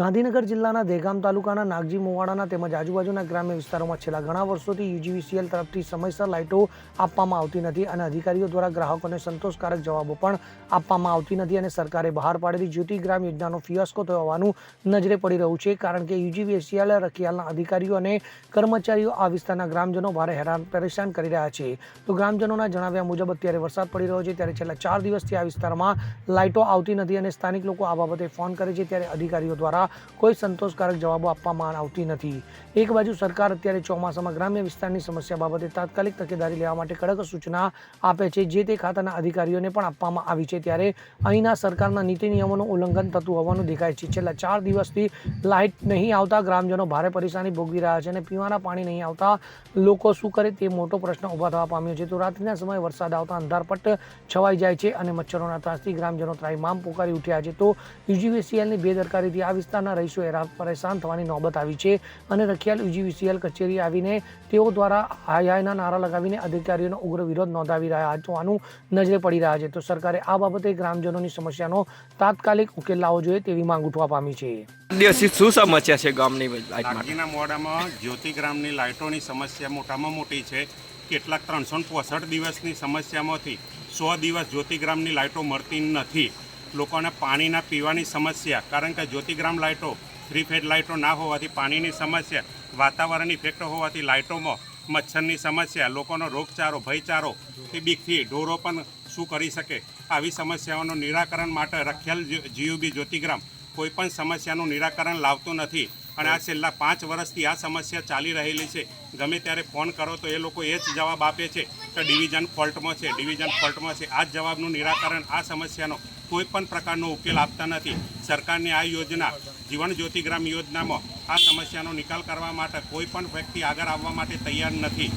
ગાંધીનગર જિલ્લાના દહેગામ તાલુકાના નાગજી મોવાડાના તેમજ આજુબાજુના ગ્રામ્ય વિસ્તારોમાં છેલ્લા ઘણા વર્ષોથી યુજીવીસીએલ તરફથી સમયસર લાઇટો આપવામાં આવતી નથી અને અધિકારીઓ દ્વારા ગ્રાહકોને સંતોષકારક જવાબો પણ આપવામાં આવતી નથી અને સરકારે બહાર પાડેલી જ્યોતિ ગ્રામ યોજનાનો ફિયાસ્કો થયો હોવાનું નજરે પડી રહ્યું છે કારણ કે યુજીવીસીએલ રખિયાલના અધિકારીઓ અને કર્મચારીઓ આ વિસ્તારના ગ્રામજનો ભારે હેરાન પરેશાન કરી રહ્યા છે. તો ગ્રામજનોના જણાવ્યા મુજબ અત્યારે વરસાદ પડી રહ્યો છે ત્યારે છેલ્લા ચાર દિવસથી આ વિસ્તારમાં લાઇટો આવતી નથી અને સ્થાનિક લોકો આ બાબતે ફોન કરે છે ત્યારે અધિકારીઓ દ્વારા કોઈ સંતોષકારક જવાબો આપવામાં આવતી નથી. એક બાજુ સરકાર અત્યારે ચોમાસામાં ગ્રામ્ય વિસ્તારની સમસ્યા બાબતે તાત્કાલિક તકેદારી લેવા માટે કડક સૂચના આપે છે, જે તે ખાતાના અધિકારીઓને પણ આપવામાં આવી છે. ત્યારે અહીંના સરકારના નીતિ નિયમોનું ઉલ્લંઘન થતું હોવાનું દેખાય છે. છેલ્લા ચાર દિવસથી લાઇટ નહીં આવતા, ગ્રામજનો ભારે પરેશાની ભોગવી રહ્યા છે અને પીવાના પાણી નહીં આવતા લોકો શું કરે તે મોટો પ્રશ્ન ઊભા થવા પામ્યો છે. તો રાત્રિના સમયે વરસાદ આવતા અંધારપટ્ટ છવાઈ જાય છે અને મચ્છરોના ત્રાસથી ગ્રામજનો ત્રાહિમામ પોકારી ઉઠ્યા છે. તો યુજીવીસીએલની બેદરકારીથી આ વિસ્તારના રહીશો હેરાન પરેશાન થવાની નોબત આવી છે અને રખિયાલ યુજીવીસીએલ કચેરી આવીને તેઓ દ્વારા હાય હાયના નારા લગાવીને અધિકારીઓનો ઉગ્ર વિરોધ નોંધાવી રહ્યા હોવાનું નજરે પડી રહ્યા છે. તો સરકારે આ બાબતે ગ્રામજનોની સમસ્યાનો તાત્કાલિક ઉકેલ લાવવો જોઈએ તેવી માંગ ઉઠવા પામી છે. દિવસથી શું સમસ્યા છે ગામની લાઇટ મોડામાં જ્યોતિ જ્યોતિગ્રામની લાઇટોની સમસ્યા મોટામાં મોટી છે. કેટલાક ત્રણસો દિવસની સમસ્યામાંથી સો દિવસ જ્યોતિગ્રામની લાઇટો મળતી નથી. લોકોને પાણીના પીવાની સમસ્યા, કારણ કે જ્યોતિગ્રામ લાઇટો થ્રી ફેડ લાઇટો ના હોવાથી પાણીની સમસ્યા વાતાવરણ ઇફેક્ટ હોવાથી લાઇટોમાં મચ્છરની સમસ્યા, લોકોનો રોગચારો ભયચારો તે બીકથી ઢોરો પણ શું કરી શકે? આવી સમસ્યાઓનું નિરાકરણ માટે રખેલ જીયુબી જ્યોતિગ્રામ કોઈપણ સમસ્યાનું નિરાકરણ લાવતું નથી. અને આ છેલ્લા પાંચ વર્ષથી આ સમસ્યા ચાલી રહેલી છે. ગમે ત્યારે ફોન કરો તો એ લોકો એ જ જવાબ આપે છે કે ડિવિઝન ફોલ્ટમાં છે, ડિવિઝન ફોલ્ટમાં છે. આ જવાબનું નિરાકરણ આ સમસ્યાનો કોઈ પણ પ્રકારનો ઉકેલ આપતા નથી. સરકારની આ યોજના જીવન જ્યોતિ ગ્રામ યોજનામાં આ સમસ્યાનો નિકાલ કરવા માટે કોઈ પણ વ્યક્તિ આગળ આવવા માટે તૈયાર નથી.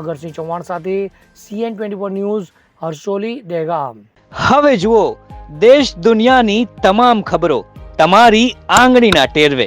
અગરસિંહ ચૌહાણ સાથે CN twenty four news Harsholi Degam હવે જુઓ દેશ દુનિયાની તમામ ખબરો તમારી આંગળીના ટેરવે.